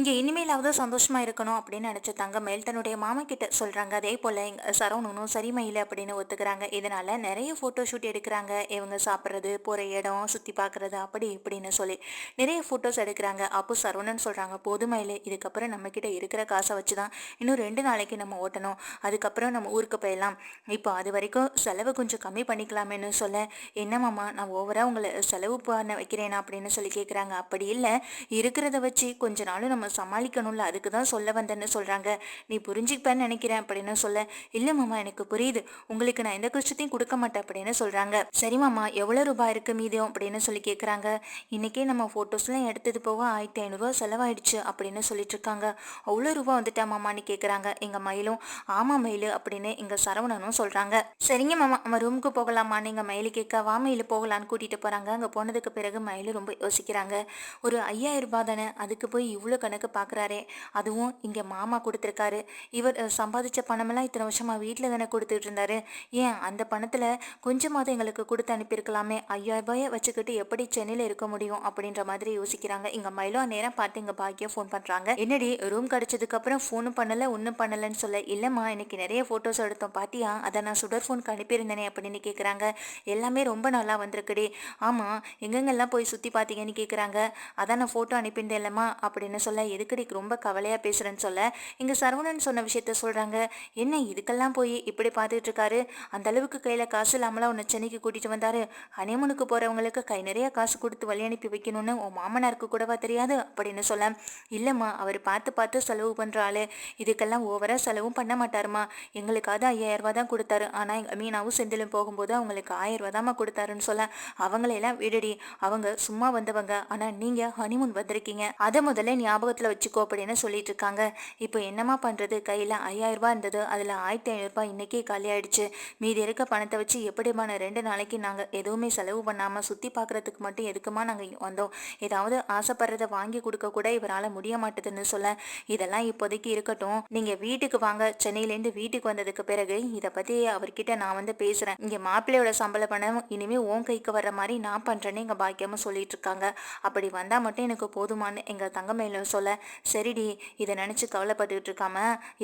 இங்கே இனிமேலாவது சந்தோஷமாக இருக்கணும் அப்படின்னு நினச்ச தங்கமேல் தன்னுடைய மாமா கிட்ட சொல்கிறாங்க அதே போல் எங்கள் சரவணனும் சரி மயில் அப்படின்னு ஒத்துக்கிறாங்க. இதனால் நிறைய ஃபோட்டோ ஷூட் எடுக்கிறாங்க. இவங்க சாப்பிட்றது போகிற இடம் சுற்றி பார்க்குறது அப்படி இப்படின்னு சொல்லி நிறைய ஃபோட்டோஸ் எடுக்கிறாங்க. அப்போ சரவணன் சொல்கிறாங்க போதும் இதுக்கப்புறம் நம்மக்கிட்ட இருக்கிற காசை வச்சு தான் இன்னும் ரெண்டு நாளைக்கு நம்ம ஓட்டணும். அதுக்கப்புறம் நம்ம ஊருக்கு போயிடலாம். இப்போ அது வரைக்கும் செலவு கொஞ்சம் கம்மி பண்ணிக்கலாமேன்னு சொல்ல என்ன மாமா நான் ஓவராக உங்களை செலவு பண்ண வைக்கிறேனா? அப்படின்னு சொல்லி கேட்குறாங்க அப்படி இல்லை இருக்கிறத வச்சு கொஞ்ச நாளும் நம்ம சமாளிக்கணும்ல? அதுக்கு தான் சொல்ல வந்தேன்னு சொல்கிறாங்க நீ புரிஞ்சுப்பேன்னு நினைக்கிறேன் அப்படின்னு சொல்ல இல்லை மாமா எனக்கு புரியுது. உங்களுக்கு நான் எந்த கஷ்டத்தையும் கொடுக்க மாட்டேன் அப்படின்னு சொல்கிறாங்க சரி மாமா எவ்வளோ ரூபாய் இருக்குது மீதியம்? அப்படின்னு சொல்லி கேட்குறாங்க இன்றைக்கே நம்ம ஃபோட்டோஸ்லாம் எடுத்தது போக ஆயிரத்தி ஐநூறுரூவா செலவாயிடுச்சு அப்படின்னு சொல்லிட்டு இருக்காங்க. அவ்வளோ ரூபா வந்துட்டா மாமான்னு கேட்குறாங்க எங்கள் மயிலும் ஆமா மயில் அப்படின்னு எங்கள் சரவணனும் சொல்கிறாங்க சரிங்க மாமா நம்ம ரூமுக்கு போகலாமான்னு எங்கள் மயில் கேட்க வா மயில் போகலான்னு கூட்டிகிட்டு போகிறாங்க அங்கே போனதுக்கு பிறகு மயில் ரொம்ப யோசிக்கிறாங்க. ஒரு ஐயாயிரம் ரூபாய் தானே அதுக்கு போய் இவ்வளோ கணக்கு பார்க்குறாரே அதுவும் இங்கே மாமா கொடுத்துருக்காரு. இவர் சம்பாதிச்ச பணமெல்லாம் இத்தனை வருஷமா வீட்டில் தானே கொடுத்துட்டு இருந்தாரு. ஏன் அந்த பணத்தில் கொஞ்சமாவது எங்களுக்கு கொடுத்து அனுப்பியிருக்கலாமே? ஐயாயிரம் ரூபாயை வச்சுக்கிட்டு எப்படி சென்னையில் இருக்க முடியும் அப்படின்ற மாதிரி யோசிக்கிறாங்க. இங்கே மயிலும் நேரம் பார்த்து இங்கே பாக்கியம் ஃபோன் பண்ணுறாங்க என்னடி ரூம் கிடச்சதுக்கப்புறம் ஃபோனும் பண்ணலை ஒன்றும் பண்ணலைன்னு சொல்ல? இல்லைம்மா இன்னைக்கு நிறைய ஃபோட்டோஸ் எடுத்தோம். பாத்தியா? அதை நான் சுடர் ஃபோனுக்கு அனுப்பியிருந்தேனே அப்படின்னு கேட்குறாங்க எல்லாமே ரொம்ப நல்லா வந்திருக்குடி. ஆமாம் எங்கெங்கெல்லாம் போய் சுற்றி பார்த்தீங்கன்னு கேட்குறாங்க அதான் நான் ஃபோட்டோ அனுப்பியிருந்தேன் இல்லைம்மா அப்படின்னு சொல்ல எதுக்கடி ரொம்ப கவலையாக பேசுகிறேன்னு சொல்ல? இங்கே சரவணன் சொன்ன விஷயத்த சொல்கிறாங்க என்ன இதுக்கெல்லாம் போய் இப்படி பார்த்துட்டு இருக்காரு? அந்த அளவுக்கு கையில் காசு இல்லாமலாம் உன்னை சென்னைக்கு கூட்டிகிட்டு வந்தார்? ஹனிமூனுக்கு போகிறவங்களுக்கு கை நிறைய காசு கொடுத்து வழி அனுப்பி வைக்கணும்னு உன் மாமனாருக்கு கூடவா தெரியாது? அப்படின்னு சொல்ல. இல்லைம்மா அவர் பார்த்து பார்த்து செலவு பண்ணுற இதுக்கெல்லாம் ஓவராக செலவும் பண்ண மாட்டாருமா. எங்களுக்காவது ஐயாயிரரூபா தான் கொடுத்தாரு. ஆனால் எங்கள் மீனாவும் செந்திலும் போகும்போது அவங்களுக்கு ஆயிரரூபா தாம்மா கொடுத்தாருன்னு சொல்ல. அவங்களையெல்லாம் விடுடி. அவங்க சும்மா வந்தவங்க. ஆனால் நீங்கள் ஹனிமூன் வந்திருக்கீங்க. அதை முதல்ல ஞாபகம் ஞாபகத்தில் வச்சுக்கோ அப்படின்னு சொல்லிட்டு இருக்காங்க இப்போ என்னம்மா பண்ணுறது கையில் ஐயாயிரரூபா இருந்தது. அதில் ஆயிரத்தி ஐநூறுரூபா இன்றைக்கே காலி ஆயிடுச்சு. மீதி இருக்க பணத்தை வச்சு எப்படிமான ரெண்டு நாளைக்கு நாங்கள் எதுவுமே செலவு பண்ணாமல் சுற்றி பார்க்குறதுக்கு மட்டும் எதுக்குமா நாங்கள் வந்தோம்? ஏதாவது ஆசைப்படுறத வாங்கி கொடுக்க கூட இவரால் முடிய மாட்டுதுன்னு சொல்ல. இதெல்லாம் இப்போதைக்கு இருக்கட்டும். நீங்கள் வீட்டுக்கு வாங்க. சென்னையிலேருந்து வீட்டுக்கு வந்ததுக்கு பிறகு இதை பற்றி அவர்கிட்ட நான் வந்து பேசுகிறேன் இங்கே மாப்பிள்ளையோட சம்பள பணம் இனிமேல் ஓன் கைக்கு வர்ற மாதிரி நான் பண்ணுறேன்னு எங்கள் பாக்கியமாக சொல்லிட்டு இருக்காங்க அப்படி வந்தால் மட்டும் எனக்கு போதுமானு எங்கள் தங்கமையில சொல்ல சரிடி இதை நினச்சி கவலைப்பட்டுக்கிட்டு இருக்காம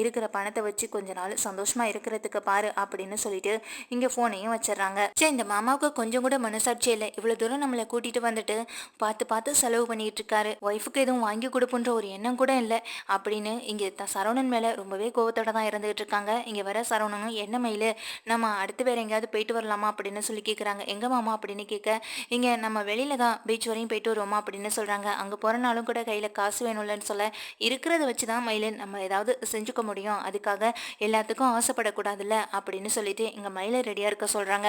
இருக்கிற பணத்தை வச்சு கொஞ்ச நாள் சந்தோஷமா இருக்கிறதுக்கு பாரு அப்படின்னு சொல்லிட்டு இங்கே ஃபோனையும் வச்சிடுறாங்க. சரி இந்த மாமாவுக்கு கொஞ்சம் கூட மனசாட்சி இல்லை. இவ்வளோ தூரம் நம்மளை கூட்டிட்டு வந்துட்டு பார்த்து பார்த்து செலவு பண்ணிகிட்டு இருக்காரு. ஒய்ஃபுக்கு எதுவும் வாங்கி கொடுப்புன்ற ஒரு எண்ணம் கூட இல்லை அப்படின்னு இங்கே த சரவணன் மேலே ரொம்பவே கோவத்தோட தான் இருந்துகிட்டு இருக்காங்க. இங்கே வர சரவணனும் என்ன மயில் நம்ம அடுத்து வேறு எங்கேயாவது போயிட்டு வரலாமா? அப்படின்னு சொல்லி கேட்குறாங்க எங்க மாமா? அப்படின்னு கேட்க இங்கே நம்ம வெளியில தான் பீச் வரையும் போயிட்டு வருவோமா? அப்படின்னு சொல்கிறாங்க அங்கே போகிறனாலும் கூட கையில் காசு வேணும்லன்னு சொல்ல இருக்கிறத வச்சு தான் மயிலன் நம்ம ஏதாவது செஞ்சுக்க முடியும். அதுக்காக எல்லாத்துக்கும் ஆசைப்படக்கூடாதுல்ல? அப்படின்னு சொல்லிட்டு எங்கள் மயிலை ரெடியாக இருக்க சொல்கிறாங்க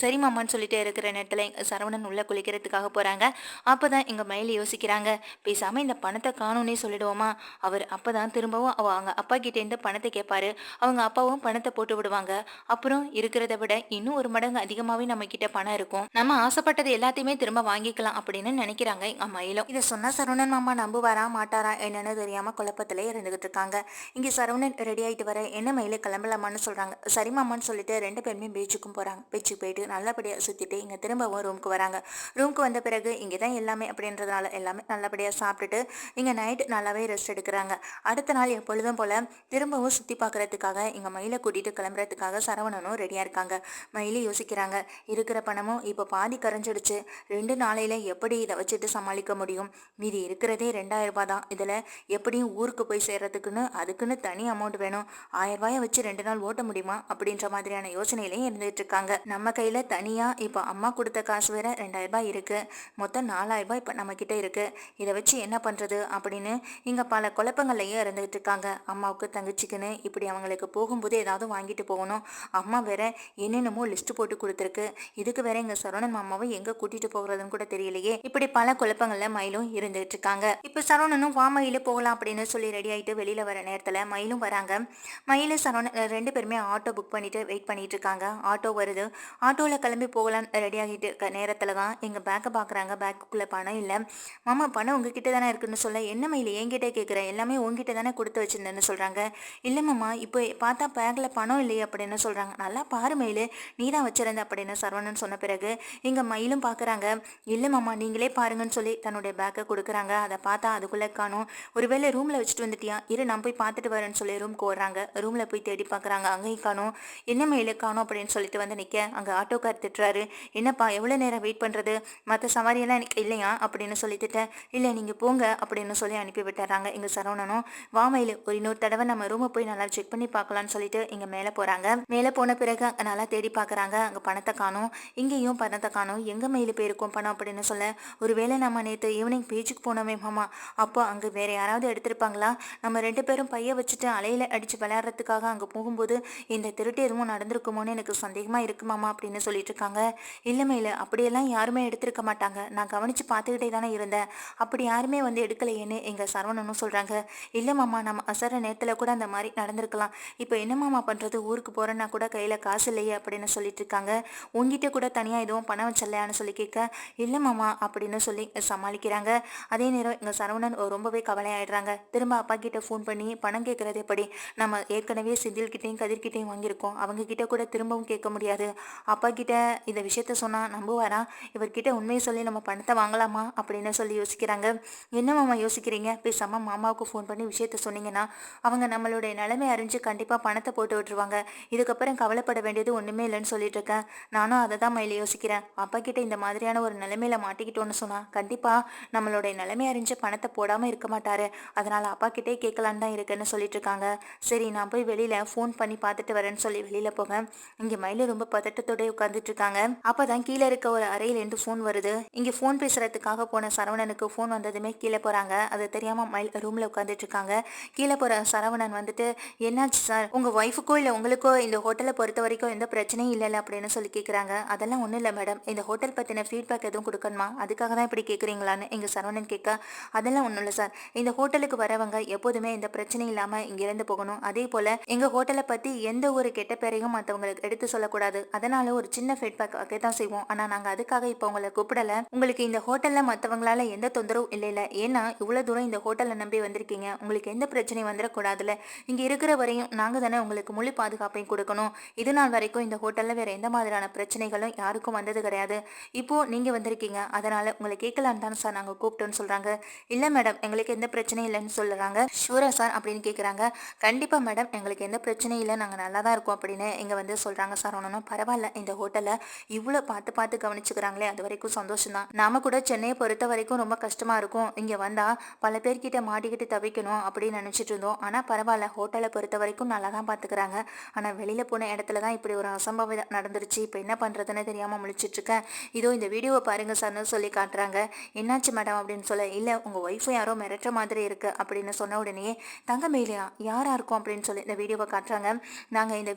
சரி மாமான்னு சொல்லிட்டு இருக்கிற நேரத்தில் சரவணன் உள்ளே குளிக்கிறதுக்காக போகிறாங்க அப்போ தான் எங்கள் மயில் யோசிக்கிறாங்க. பேசாமல் இந்த பணத்தை காணும்னே சொல்லிடுவோமா? அவர் அப்போ தான் திரும்பவும் அவ அவங்க அப்பா கிட்டேருந்து பணத்தை கேட்பாரு அவங்க அப்பாவும் பணத்தை போட்டு விடுவாங்க. அப்புறம் இருக்கிறத விட இன்னும் ஒரு மடங்கு அதிகமாகவே நம்ம கிட்ட பணம் இருக்கும். நம்ம ஆசைப்பட்டது எல்லாத்தையுமே திரும்ப வாங்கிக்கலாம் அப்படின்னு நினைக்கிறாங்க எங்கள் மயிலும். இதை சொன்னால் சரவணன் மாமா நம்புவாரா மாட்டாரா? என்னன்னு தெரியாமல் குழப்பத்திலே இருந்துகிட்டு இருக்காங்க இங்கே சரவணன் ரெடி ஆகிட்டு வர என்ன மயில கிளம்பலாமான்னு சொல்கிறாங்க சரி மாமான்னு சொல்லிட்டு ரெண்டு பேருமே பீச்சுக்கும் போகிறாங்க பீச்சுக்கு போயிட்டு நல்லபடியாக சுற்றிட்டு இங்கே திரும்பவும் ரூமுக்கு வராங்க. ரூமுக்கு வந்த பிறகு இங்கே தான் எல்லாமே அப்படின்றதுனால எல்லாமே நல்லபடியாக சாப்பிட்டுட்டு இங்கே நைட் நல்லாவே ரெஸ்ட் எடுக்கிறாங்க. அடுத்த நாள் எப்பொழுதும் போல் திரும்பவும் சுற்றி பார்க்குறதுக்காக இங்கே மயிலை கூட்டிகிட்டு கிளம்புறதுக்காக சரவணனும் ரெடியாக இருக்காங்க. மயிலை யோசிக்கிறாங்க இருக்கிற பணமும் இப்போ பாதி கரைஞ்சிடுச்சு. ரெண்டு நாளையில் எப்படி இதை வச்சுட்டு சமாளிக்க முடியும்? மீதி இருக்கிறதே ரெண்டாயிரம் ரூபாய் தான். இதில் எப்படியும் ஊருக்கு போய் சேர்றதுக்குன்னு அதுக்குன்னு தனி அமௌண்ட் வேணும். ஆயிரம் ரூபாயை வச்சு ரெண்டு நாள் ஓட்ட முடியுமா? அப்படின்ற மாதிரியான யோசனையிலையும் இருந்துட்டு இருக்காங்க. நம்ம கையில் தனியாக இப்போ அம்மா கொடுத்த காசு வேற ரெண்டாயிரம் ரூபாய் இருக்குது மொத்தம் நாலாயிரம் ரூபாய் இப்போ நம்ம கிட்ட இருக்கு. இதை வச்சு என்ன பண்ணுறது அப்படின்னு இங்கே பல குழப்பங்கள்லையும் இருந்துகிட்டு இருக்காங்க. அம்மாவுக்கு தங்கச்சிக்குன்னு இப்படி அவங்களுக்கு போகும்போது ஏதாவது வாங்கிட்டு போகணும். அம்மா வேற என்னென்னமோ லிஸ்ட் போட்டு கொடுத்துருக்கு. இதுக்கு வேற எங்க சரவணன் மாமாவை எங்க கூட்டிட்டு போகிறதுன்னு கூட தெரியலையே. இப்படி பல குழப்பங்கள்ல மயிலும் இருந்துகிட்டு இருக்காங்க. இப்போ சரவணனும் வா மயில போகலாம் அப்படின்னு சொல்லி ரெடி ஆகிட்டு வெளியில் வர நேரத்தில் மயிலும் வராங்க. மயிலு சரவணன் ரெண்டு பேருமே ஆட்டோ புக் பண்ணிட்டு வெயிட் பண்ணிட்டு இருக்காங்க. ஆட்டோ வருது. ஆட்டோவில் கிளம்பி போகலாம் ரெடி ஆகிட்டு இருக்க நேரத்தில் தான் எங்கள் பேக்கை பார்க்குறாங்க பேக்குக்குள்ளே பணம் இல்லை. மாமா பணம் உங்ககிட்ட தானே இருக்குன்னு சொல்ல என்ன மயில் என்கிட்ட கேட்குற எல்லாமே உங்ககிட்ட தானே கொடுத்து வச்சிருந்தேன்னு சொல்கிறாங்க இல்லை மாமா இப்போ பார்த்தா பேக்கில் பணம் இல்லையே அப்படின்னு சொல்கிறாங்க நல்லா பாரு மயில் நீ தான் வச்சிருந்த அப்படின்னு சரவணன் சொன்ன பிறகு இங்கே மயிலும் பார்க்குறாங்க இல்லை மாமா நீங்களே பாருங்கன்னு சொல்லி தன்னுடைய பேக்கை கொடுக்குறாங்க. அதை பார்த்தா அதுக்குள்ளே காணும் ஒருவேளை ரூமில் வச்சுட்டு வந்துட்டியா? இரு நான் போய் பார்த்துட்டு வரேன்னு சொல்லி ரூம்க்கு ஓடுறாங்க. ரூமில் போய் தேடி பார்க்குறாங்க. அங்கேயும் காணும் என்ன மேலே காணும் அப்படின்னு சொல்லிட்டு வந்து நிற்க அங்கே ஆட்டோக்கார் திட்டுறாரு. என்னப்பா எவ்வளோ நேரம் வெயிட் பண்ணுறது மற்ற சவாரியெல்லாம் எனக்கு இல்லையா? அப்படின்னு சொல்லிட்டுட்டேன் இல்லை நீங்கள் போங்க அப்படின்னு சொல்லி அனுப்பி விட்டுறாங்க. இங்கே சரவணனும் வா மயில் ஒரு இன்னொரு தடவை நம்ம ரூமை போய் நல்லா செக் பண்ணி பார்க்கலாம்னு சொல்லிட்டு இங்கே மேலே போகிறாங்க மேலே போன பிறகு அங்கே நல்லா தேடி பார்க்குறாங்க. அங்கே பணத்தை காணும். இங்கேயும் பணத்தை காணும். எங்கே மெயில் போயிருக்கோம் பணம் அப்படின்னு சொல்ல ஒருவேளை நம்ம நேற்று ஈவினிங் பீச்சுக்கு போனோமே மாமா அப்போ அங்கே வேறு யாராவது எடுத்திருப்பாங்களா? நம்ம ரெண்டு பேரும் பைய வச்சுட்டு அலையில் அடித்து விளையாடுறதுக்காக அங்கே போகும்போது இந்த திருட்டு எதுவும் நடந்திருக்குமோன்னு எனக்கு சந்தேகமாக இருக்குமாமா அப்படின்னு சொல்லிட்டு இருக்காங்க. இல்லை அப்படியெல்லாம் யாருமே எடுத்திருக்க மாட்டாங்க. நான் கவனித்து பார்த்துக்கிட்டே தானே இருந்தேன். அப்படி யாருமே வந்து எடுக்கலையேன்னு எங்கள் சரவணனும் சொல்கிறாங்க இல்லை மாமா நம்ம அசர நேரத்தில் கூட அந்த மாதிரி நடந்திருக்கலாம். இப்போ என்ன மாமா பண்ணுறது ஊருக்கு போகிறேன்னா கூட கையில் காசு இல்லையே அப்படின்னு சொல்லிட்டு இருக்காங்க. உங்ககிட்ட கூட தனியாக எதுவும் பணம் வச்சலையான்னு சொல்லி கேட்க இல்லை மாமா அப்படின்னு சொல்லி சமாளிக்கிறாங்க. அதே நேரம் எங்கள் சரவணன் ரொம்பவே கவலையாயிடுறாங்க. திரும்ப அப்பா கிட்ட ஃபோன் பண்ணி பணம் கேட்கறது எப்படி? நம்ம ஏற்கனவே செந்தில்கிட்டையும் கதிர்கிட்டையும் வாங்கியிருக்கோம். அவங்க கிட்ட கூட திரும்பவும் கேட்க முடியாது. அப்பா கிட்ட இந்த விஷயத்த சொன்னா நம்புவாரா? இவர்கிட்ட உண்மையை சொல்லி நம்ம பணத்தை வாங்கலாமா? அப்படின்னு சொல்லி யோசிக்கிறாங்க. என்ன மாமா யோசிக்கிறீங்க? பேசாம மாமாவுக்கு ஃபோன் பண்ணி விஷயத்த சொன்னீங்கன்னா அவங்க நம்மளுடைய நிலைமை அறிஞ்சு கண்டிப்பா பணத்தை போட்டு விட்டுருவாங்க. இதுக்கப்புறம் கவலைப்பட வேண்டியது ஒண்ணுமே இல்லைன்னு சொல்லிட்டு இருக்கேன். நானும் அதை தான் மயில யோசிக்கிறேன். அப்பா கிட்ட இந்த மாதிரியான ஒரு நிலைமையில மாட்டிக்கிட்டோன்னு சொன்னா கண்டிப்பா நம்மளுடைய நிலைமை அறிஞ்சு பணத்தை போடாம இருக்க மாட்டாரு. அதனால அப்பா கிட்டே கேட்கலான்னு தான் இருக்குன்னு சொல்லிட்டு இருக்காங்க. சரி நான் போய் வெளியில ஃபோன் பண்ணி பார்த்துட்டு வரேன்னு சொல்லி வெளியில போக இங்க மயில ரொம்ப பதட்டத்தோட உட்காந்துட்டு இருக்காங்க. அப்பதான் கீழே இருக்க ஒரு அறையிலேருந்து ஃபோன் வருது. இங்க ஃபோன் பேசுறதுக்காக போன சரவணனுக்கு ஃபோன் வந்ததுமே கீழே போறாங்க. அது தெரியாம மயில் ரூம்ல உட்காந்துட்டு இருக்காங்க. கீழே போற சரவணன் வந்துட்டு என்னாச்சு சார் உங்க ஒய்ஃபுக்கோ இல்ல உங்களுக்கோ இந்த ஹோட்டலை பொறுத்த வரைக்கும் எந்த பிரச்சனையும் இல்லைல்ல அப்படின்னு சொல்லி கேக்குறாங்க. அதெல்லாம் ஒண்ணும் இல்லை மேடம் இந்த ஹோட்டல் பத்தின ஃபீட்பேக் எதுவும் கொடுக்கணுமா? அதுக்காக தான் இப்படி கேக்குறீங்களான்னு எங்க சரவணன் கேட்க அதெல்லாம் ஒண்ணும் இல்லை சார். இந்த ஹோட்டலுக்கு வரவங்க எப்போதுமே இந்த பிரச்சனை இல்லாம இங்க இருந்து போகணும். அதே போல எங்க ஹோட்டலை பத்தி எந்த ஒரு கெட்ட பேரையும் மற்றவங்களுக்கு எடுத்து சொல்லக்கூடாது. அதனால ஒரு சின்ன ஃபீட்பேக் வைக்க தான் செய்வோம். ஆனா நாங்க அதுக்காக இப்போ உங்களை கூப்பிடல. உங்களுக்கு இந்த ஹோட்டல்ல மற்றவங்களால எந்த தொந்தரவும் இல்லை இல்லை ஏன்னா இவ்வளவு தூரம் இந்த ஹோட்டலை நம்பி வந்திருக்கீங்க. உங்களுக்கு எந்த பிரச்சனையும் வந்துடக்கூடாதுல்ல. இங்க இருக்கிற வரையும் நாங்க தானே உங்களுக்கு முழு பாதுகாப்பையும் கொடுக்கணும். இது நாள் வரைக்கும் இந்த ஹோட்டல்ல வேற எந்த மாதிரியான பிரச்சனைகளும் யாருக்கும் வந்தது கிடையாது. இப்போ நீங்க வந்திருக்கீங்க. அதனால உங்களை கேட்கலான்னு தான் சார் நாங்க கூப்பிட்டோன்னு சொல்றாங்க. இல்ல மேடம் எங்களுக்கு எந்த பிரச்சனையும் இல்லைன்னு சொல்லுறாங்க. ஷூரா சார் அப்படின்னு கேட்குறாங்க கண்டிப்பாக மேடம் எங்களுக்கு எந்த பிரச்சனையும் இல்லை. நாங்கள் நல்லா தான் இருக்கோம் அப்படின்னு இங்கே வந்து சொல்கிறாங்க சார் ஒன்றும் பரவாயில்ல. இந்த ஹோட்டலை இவ்வளோ பார்த்து பார்த்து கவனிச்சுக்கிறாங்களே அது வரைக்கும் சந்தோஷம் தான். நாம கூட சென்னையை பொறுத்த வரைக்கும் ரொம்ப கஷ்டமாக இருக்கும். இங்கே வந்தால் பல பேர்கிட்ட மாட்டிக்கிட்டு தவிக்கணும் அப்படின்னு நினச்சிட்டு இருந்தோம். ஆனால் பரவாயில்ல. ஹோட்டலை பொறுத்த வரைக்கும் நல்லா தான் பார்த்துக்கிறாங்க. ஆனால் வெளியில் போன இடத்துல தான் இப்படி ஒரு அசம்பவம் நடந்துருச்சு. இப்போ என்ன பண்ணுறதுன்னு தெரியாமல் முழிச்சிட்ருக்கேன் இதோ இந்த வீடியோவை பாருங்க சார்னு சொல்லி காட்டுறாங்க. என்னாச்சு மேடம் அப்படின்னு சொல்ல இல்லை உங்கள் ஒய்ஃபும் யாரோ மிரட்டுற மாதிரி இருக்கு அப்படின்னு சொன்ன உடனே தங்க மேலியா யாரா இருக்கும்? அப்படின்னு சொல்லி இந்த வீடியோவை காட்டுறாங்க. நாங்க இந்த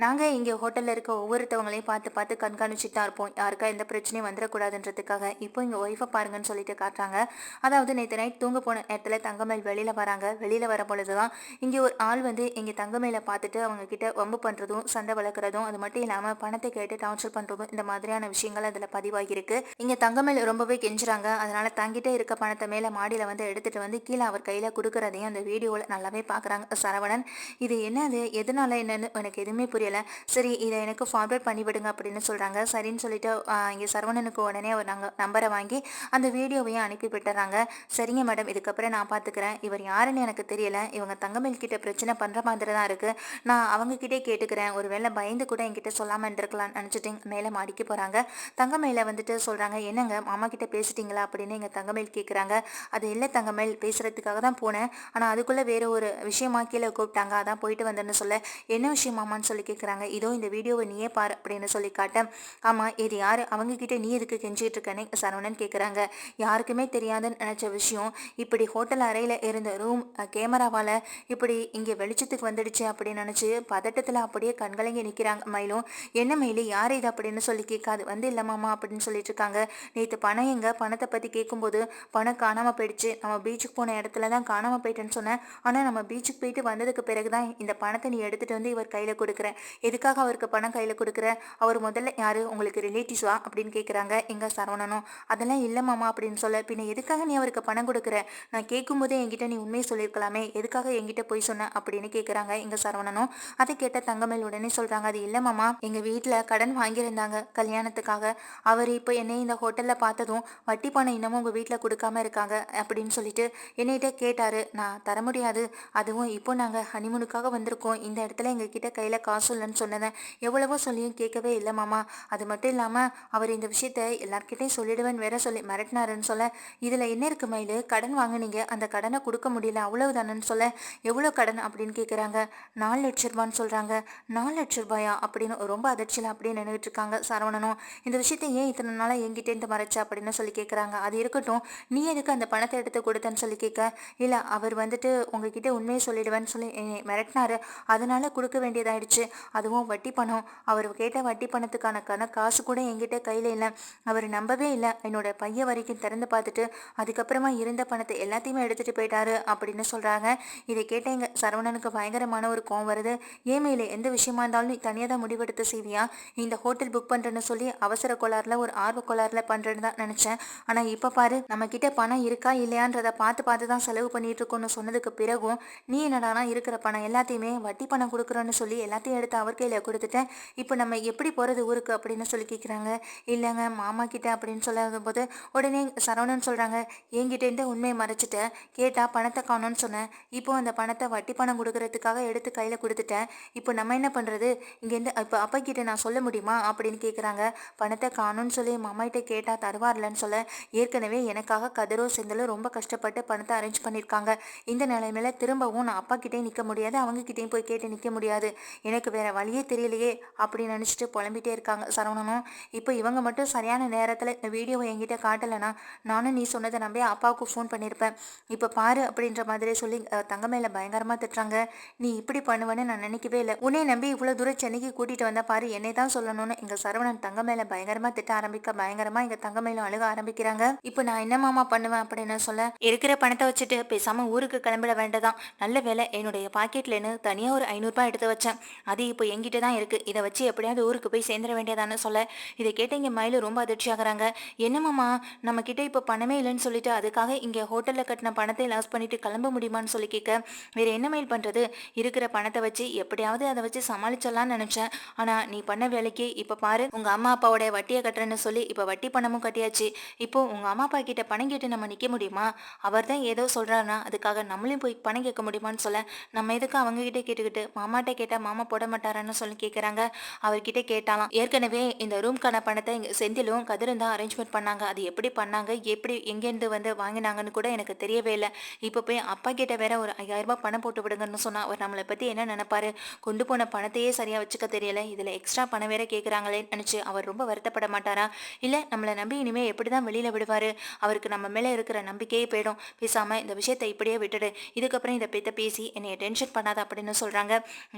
நாங்கள் இங்கே ஹோட்டலில் இருக்க ஒவ்வொருத்தவங்களையும் பார்த்து பார்த்து கண்காணிச்சுட்டு தான் இருப்போம். யாருக்கா எந்த பிரச்சனையும் வந்துடக்கூடாதுன்றதுக்காக. இப்போ இங்கே ஒய்ஃபை பாருங்கன்னு சொல்லிட்டு காட்டுறாங்க. அதாவது நேற்று நைட் தூங்க போன நேரத்தில் தங்கமேல் வெளியில் வராங்க. வெளியில் வர பொழுது தான் இங்கே ஒரு ஆள் வந்து இங்கே தங்கமேலை பார்த்துட்டு அவங்க கிட்ட வம்பு பண்ணுறதும் சண்டை வளர்க்குறதும் அது மட்டும் இல்லாமல் பணத்தை கேட்டு டார்ச்சர் பண்ணுறதும் இந்த மாதிரியான விஷயங்கள் அதில் பதிவாகியிருக்கு. இங்கே தங்கமேல் ரொம்பவே கெஞ்சுறாங்க. அதனால தங்கிட்டே இருக்க பணத்தை மேலே மாடியில் வந்து எடுத்துகிட்டு வந்து கீழே அவர் கையில் கொடுக்குறதையும் அந்த வீடியோவில் நல்லாவே பார்க்குறாங்க சரவணன். இது என்னது? எதனால என்னன்னு எனக்கு எதுவுமே புரியல. சரி இதை எனக்கு ஃபார்வர்ட் பண்ணிவிடுங்க அப்படின்னு சொல்கிறாங்க சரின்னு சொல்லிட்டு இங்கே சரவணனுக்கு உடனே ஒரு நாங்கள் நம்பரை வாங்கி அந்த வீடியோவையும் அனுப்பி விட்டுறாங்க. சரிங்க மேடம் இதுக்கப்புறம் நான் பார்த்துக்கிறேன் இவர் யாருன்னு எனக்கு தெரியல. இவங்க தங்கமேல் கிட்ட பிரச்சனை பண்ணுற மாதிரி தான் இருக்குது நான் அவங்க கிட்டே கேட்டுக்கிறேன். ஒருவேளை பயந்து கூட என்கிட்ட சொல்லாமல் இருந்திருக்கலாம்னு நினச்சிட்டு மேலே மாடிக்கு போகிறாங்க தங்கமேல வந்துட்டு சொல்கிறாங்க என்னங்க மாமா கிட்ட பேசிட்டீங்களா? அப்படின்னு எங்கள் தங்கமேல் கேட்குறாங்க அது இல்லை தங்கமேல் பேசுகிறதுக்காக தான் போனேன். ஆனால் அதுக்குள்ளே வேறு ஒரு விஷயமா கீழே கூப்பிட்டாங்க. அதான் போயிட்டு வந்தேன்னு சொல்ல. என்ன விஷயம் மாமான்னு சொல்லி கேட்குறாங்க இதோ இந்த வீடியோவை நீயே பாரு அப்படின்னு சொல்லி காட்ட ஆமாம் இது யார்? அவங்கக்கிட்ட நீ எதுக்கு கெஞ்சிட்டு இருக்கேன்னு சரவணன் கேட்குறாங்க யாருக்குமே தெரியாதுன்னு நினச்ச விஷயம் இப்படி ஹோட்டல் அறையில் இருந்த ரூம் கேமராவால் இப்படி இங்கே வெளிச்சத்துக்கு வந்துடுச்சு அப்படின்னு நினச்சி பதட்டத்தில் அப்படியே கண்கலங்கி நிற்கிறாங்க மயிலும் என்ன மயிலு யார் இது அப்படின்னு சொல்லி கேட்காது. வந்து இல்லைமாமா அப்படின்னு சொல்லிட்டு இருக்காங்க. நேற்று பணம் எங்க? பணத்தை பற்றி கேட்கும்போது பணம் காணாமல் போயிடுச்சு. நம்ம பீச்சுக்கு போன இடத்துல தான் காணாம போயிட்டேன்னு சொன்னேன். ஆனால் நம்ம பீச்சுக்கு போயிட்டு வந்ததுக்கு பிறகு தான் இந்த பணத்தை நீ எடுத்துகிட்டு வந்து இவர் கையில் கொடுக்குறேன். எதுக்காக அவருக்கு பணம் கையில் கொடுக்குற? அவர் முதல்ல யார்? உங்களுக்கு ரிலேட்டிவ்ஸா அப்படின்னு கேட்குறாங்க எங்கள் சரவணனும். அதெல்லாம் இல்லை மாமா அப்படின்னு சொல்ல பின்ன எதுக்காக நீ அவருக்கு பணம் கொடுக்குற? நான் கேட்கும்போதே என்கிட்ட நீ உண்மையை சொல்லியிருக்கலாமே. எதுக்காக என்கிட்ட போய் சொன்ன? அப்படின்னு கேட்குறாங்க எங்கள் சரவணனும். அதை கேட்ட தங்கமேல் உடனே சொல்கிறாங்க அது இல்லை மாமா. எங்கள் வீட்டில் கடன் வாங்கியிருந்தாங்க கல்யாணத்துக்காக. அவர் இப்போ என்னை இந்த ஹோட்டலில் பார்த்ததும் வட்டி பணம் இன்னமும் உங்கள் வீட்டில் கொடுக்காம இருக்காங்க அப்படின்னு சொல்லிட்டு என்னைகிட்ட கேட்டார். நான் தர முடியாது. அதுவும் இப்போ நாங்கள் ஹனிமூனுக்காக வந்திருக்கோம். இந்த இடத்துல எங்ககிட்ட கையில் காசு இல்லைன்னு சொன்னதேன் எவ்வளவோ சொல்லியும் கேட்கவே இல்லை மாமா. அது மட்டும் இல்லாமல் அவர் இந்த விஷயத்த எல்லார்கிட்டையும் சொல்லிடுவேன் வேற சொல்லி மிரட்டினாருன்னு சொல்ல இதில் என்ன இருக்கு மயில்? கடன் வாங்கினீங்க. அந்த கடனை கொடுக்க முடியல. அவ்வளவுதானன்னு சொல்ல எவ்வளோ கடன்? அப்படின்னு கேட்குறாங்க நாலு லட்ச ரூபான்னு சொல்கிறாங்க நாலு லட்ச ரூபாயா? அப்படின்னு ரொம்ப அதிர்ச்சியில் அப்படியே நின்றுட்டு இருக்காங்க சரவணனும். இந்த விஷயத்தை ஏன் இத்தனை நாளாக என்கிட்டேருந்து மறைச்ச? அப்படின்னு சொல்லி கேட்குறாங்க அது இருக்கட்டும். நீ எதுக்கு அந்த பணத்தை எடுத்து கொடுத்தேன்னு சொல்லி கேட்க? இல்லை அவர் வந்துட்டு உங்ககிட்ட உண்மையை சொல்லிடுவேன்னு சொல்லி மிரட்டினாரு. அதனால கொடுக்க வேண்டியதாயிடுச்சு. அதுவும் வட்டி பணம். அவர் கேட்ட வட்டி பணத்துக்கான கண காசு கூட என்கிட்ட கையில் இல்லை. அவர் நம்பவே இல்லை. என்னோட பையன் வரைக்கும் திறந்து பார்த்துட்டு அதுக்கப்புறமா இருந்த பணத்தை எல்லாத்தையுமே எடுத்துகிட்டு போயிட்டாரு அப்படின்னு சொல்கிறாங்க இதை கேட்ட எங்கள் சரவணனுக்கு பயங்கரமான ஒரு கோவம் வருது. ஏமையில் எந்த விஷயமா இருந்தாலும் நீ தனியாக தான் முடிவெடுத்து செய்வியா? இந்த ஹோட்டல் புக் பண்ணுறேன்னு சொல்லி அவசர கோளாறுல ஒரு ஆர்வ கோளாறுல பண்ணுறேன்னு தான் நினச்சேன். ஆனால் இப்போ பாரு நம்ம கிட்ட பணம் இருக்கா இல்லையான்றதை பார்த்து பார்த்து தான் செலவு பண்ணிட்டு இருக்கோம்னு சொன்னதுக்கு பிறகும் நீ என்னடானா இருக்கிற பணம் எல்லாத்தையுமே வட்டி பணம் கொடுக்குறோன்னு சொல்லி எல்லாத்தையும் எடுத்து அவர் கையில் கொடுத்துட்டேன். இப்போ நம்ம எப்படி போகிறது ஊருக்கு அப்படின்னு சொல்லி கேட்குறாங்க இல்லைங்க மாமா கிட்ட அப்படின்னு சொல்லும் போது உடனே சரவணன் சொல்கிறாங்க என்கிட்டேருந்து உண்மையை மறைச்சிட்டேன் கேட்டால் பணத்தை காணும்னு சொன்னேன். இப்போ அந்த பணத்தை வட்டி பணம் கொடுக்கறதுக்காக எடுத்து கையில் கொடுத்துட்டேன். இப்போ நம்ம என்ன பண்ணுறது இங்கேருந்து இப்போ அப்பா கிட்ட நான் சொல்ல முடியுமா? அப்படின்னு கேட்குறாங்க பணத்தை காணும்னு சொல்லி மாமாகிட்ட கேட்டால் தருவார்லன்னு சொல்ல ஏற்கனவே எனக்காக கதிரோ செந்தலும் ரொம்ப கஷ்டப்பட்டு பணத்தை அரேஞ்ச் பண்ணியிருக்காங்க இந்த நிலைமையில திரும்பவும் நான் அப்பா கிட்டே நிற்க முடியாது. அவங்க கிட்டேயும் போய் கேட்டு நிற்க முடியாது. எனக்கு வேற வழியே தெரியலையே அப்படின்னு நினச்சிட்டு புலம்பிட்டே இருக்காங்க சரவணனும். இப்போ இவங்க மட்டும் சரியான நேரத்தில் இந்த வீடியோவை என்கிட்ட காட்டலைன்னா நானும் நீ சொன்னதை நம்பி அப்பாவுக்கு ஃபோன் பண்ணியிருப்பேன் இப்போ பாரு அப்படின்ற மாதிரி சொல்லி தங்கமேல தங்க பயங்கரமாக திட்டுறாங்க. நீ இப்படி பண்ணுவேன்னு நான் நினைக்கவே இல்லை. உன்னை நம்பி இவ்வளோ தூரம் சென்னைக்கு கூட்டிகிட்டு வந்தால் பாரு என்னை தான் சொல்லணும்னு எங்கள் சரவணன் தங்க மேலே பயங்கரமாக திட்ட ஆரம்பிக்க பயங்கரமாக எங்கள் தங்க மேலும் அழுக ஆரம்பிக்கிறாங்க. இப்போ நான் என்ன மாமா பண்ணுவேன் அப்படின்னு சொல்ல இருக்கிற பணத்தை வச்சுட்டு பேசாமல் ஊருக்கு கிளம்பிட வேண்டதான் நல்ல வேலை என்னுடைய பாக்கெட்லேருந்து தனியாக ஒரு ஐநூறுரூபா எடுத்து வச்சேன். அது இப்போ எங்கிட்ட தான் இருக்குது இதை வச்சு எப்படியாவது ஊருக்கு போய் சேர்ந்துட வேண்டியதான்னு சொல்ல. இதை கேட்ட இங்கே மயில் ரொம்ப அதிர்ச்சி ஆகிறாங்க என்னமாம்மா நம்ம கிட்ட இப்போ பணமே இல்லைன்னு சொல்லிட்டு அதுக்காக இங்கே ஹோட்டலில் கட்டின பணத்தை லாஸ் பண்ணிட்டு கிளம்ப முடியுமான்னு சொல்லி கேட்க வேற என்ன மயில் பண்ணுறது இருக்கிற பணத்தை வச்சு எப்படியாவது அதை வச்சு சமாளிச்சிடலாம்னு நினச்சேன். ஆனால் நீ பண்ண வேலைக்கு இப்போ பாரு. உங்கள் அம்மா அப்பாவோட வட்டியை கட்டுறேன்னு சொல்லி இப்போ வட்டி பணமும் கட்டியாச்சு. இப்போ உங்கள் அம்மா அப்பா கிட்ட பணம் கேட்டு நம்ம நிற்க முடியுமா? அவர் தான் ஏதோ சொல்கிறாருன்னா அதுக்காக நம்மளையும் போய் பணம் கேட்க முடியுமான்னு சொல்ல. நம்ம எதுக்கு அவங்ககிட்ட கேட்டுக்கிட்டு மாமாட்ட கேட்டால் மாமா போட மாட்டாரான்னு சொல்லி கேட்குறாங்க அவர்கிட்ட கேட்டாலாம். ஏற்கனவே இந்த ரூம்க்கான பணத்தை இங்கே செந்திலும் கதிரும் தான் அரேஞ்ச்மெண்ட் பண்ணாங்க. அது எப்படி பண்ணாங்க? எப்படி எங்கேருந்து வந்து வாங்கினாங்கன்னு கூட எனக்கு தெரியவே இல்லை. இப்போ போய் அப்பா கிட்ட வேற ஒரு ஐயாயிரம் ரூபாய் பணம் போட்டு விடுங்கன்னு சொன்னால் அவர் நம்மளை பற்றி என்ன நினைப்பாரு? கொண்டு போன பணத்தையே சரியாக வச்சுக்க தெரியல. இதில் எக்ஸ்ட்ரா பணம் வேற கேட்குறாங்களே நினச்சி அவர் ரொம்ப வருத்தப்பட மாட்டாரா? இல்லை நம்மளை நம்பி இனிமேல் எப்படி தான் வெளியில் விடுவார்? அவருக்கு நம்ம மேலே இருக்கிற நம்பிக்கையே போயிடும். பேசாமல் இந்த விஷயத்தை இப்படியே விட்டுடு. இதுக்கப்புறம் இதை பற்றி பேசி என்னைய டென்ஷன் பண்ணாத அப்படின்னு சொல்கிறாங்க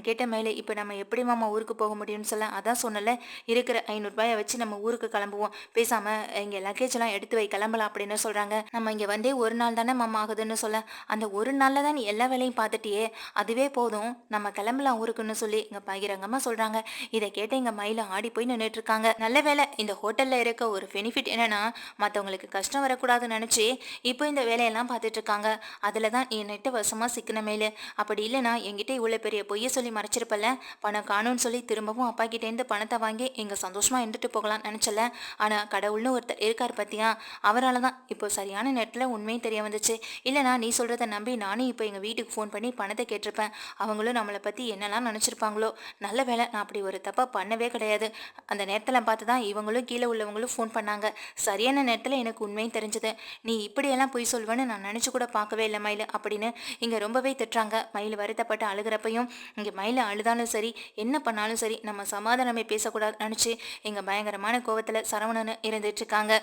கேட்ட மேலே இப்போ நம்ம நம்ம எப்படி மாமா ஊருக்கு போக முடியும்னு சொல்ல அதான் சொன்னல இருக்கிற ஐநூறுபாயை வச்சு நம்ம ஊருக்கு கிளம்புவோம். பேசாமல் இங்கே லக்கேஜ் எல்லாம் எடுத்து வை கிளம்பலாம் அப்படின்னு சொல்கிறாங்க நம்ம இங்கே வந்தே ஒரு நாள் தானே மாமா ஆகுதுன்னு சொல்ல அந்த ஒரு நாளில் தான் நீ எல்லா வேலையும் பார்த்துட்டியே. அதுவே போதும். நம்ம கிளம்பலாம் ஊருக்குன்னு சொல்லி இங்கே பகிரங்கமாக சொல்கிறாங்க இதை கேட்டு எங்கள் மயில ஆடி போய் நின்றுட்டு இருக்காங்க. நல்ல வேலை இந்த ஹோட்டலில் இருக்க ஒரு பெனிஃபிட் என்னன்னா மற்றவங்களுக்கு கஷ்டம் வரக்கூடாதுன்னு நினச்சி இப்போ இந்த வேலையெல்லாம் பார்த்துட்டு இருக்காங்க. அதில் தான் என்கிட்ட வசமாக சிக்கின மேலு. அப்படி இல்லைனா என்கிட்ட இவ்வளோ பெரிய பொய்யை சொல்லி மறைச்சிருப்பல பணம் காணும்னு சொல்லி திரும்பவும் அப்பா கிட்டேருந்து பணத்தை வாங்கி எங்கள் சந்தோஷமாக இருந்துட்டு போகலாம்னு நினச்சல. ஆனால் கடவுள்னு ஒருத்தர் இருக்கார் பார்த்தியா அவரால் தான் இப்போ சரியான நேரத்தில் உண்மையும் தெரிய வந்துச்சு. இல்லைனா நீ சொல்கிறத நம்பி நானும் இப்போ எங்கள் வீட்டுக்கு ஃபோன் பண்ணி பணத்தை கேட்டிருப்பேன். அவங்களும் நம்மளை பற்றி என்னெல்லாம் நினச்சிருப்பாங்களோ? நல்ல வேலை நான் அப்படி ஒரு தப்பாக பண்ணவே கிடையாது. அந்த நேரத்தில் பார்த்து தான் இவங்களும் கீழே உள்ளவங்களும் ஃபோன் பண்ணாங்க. சரியான நேரத்தில் எனக்கு உண்மையும் தெரிஞ்சது. நீ இப்படியெல்லாம் பொய் சொல்வேன்னு நான் நினச்சி கூட பார்க்கவே இல்லை மயில். அப்படின்னு இங்கே ரொம்பவே திட்டுறாங்க. மயில் வருத்தப்பட்டு அழுகிறப்பையும் இங்கே மயில் அழுதாலும் சரி என்ன பண்ணாலும் சரி நம்ம சமாதானமே பேசக்கூடாது நினச்சி இங்கே பயங்கரமான கோவத்தில் சரவணன் இருந்துட்டு இருக்காங்க.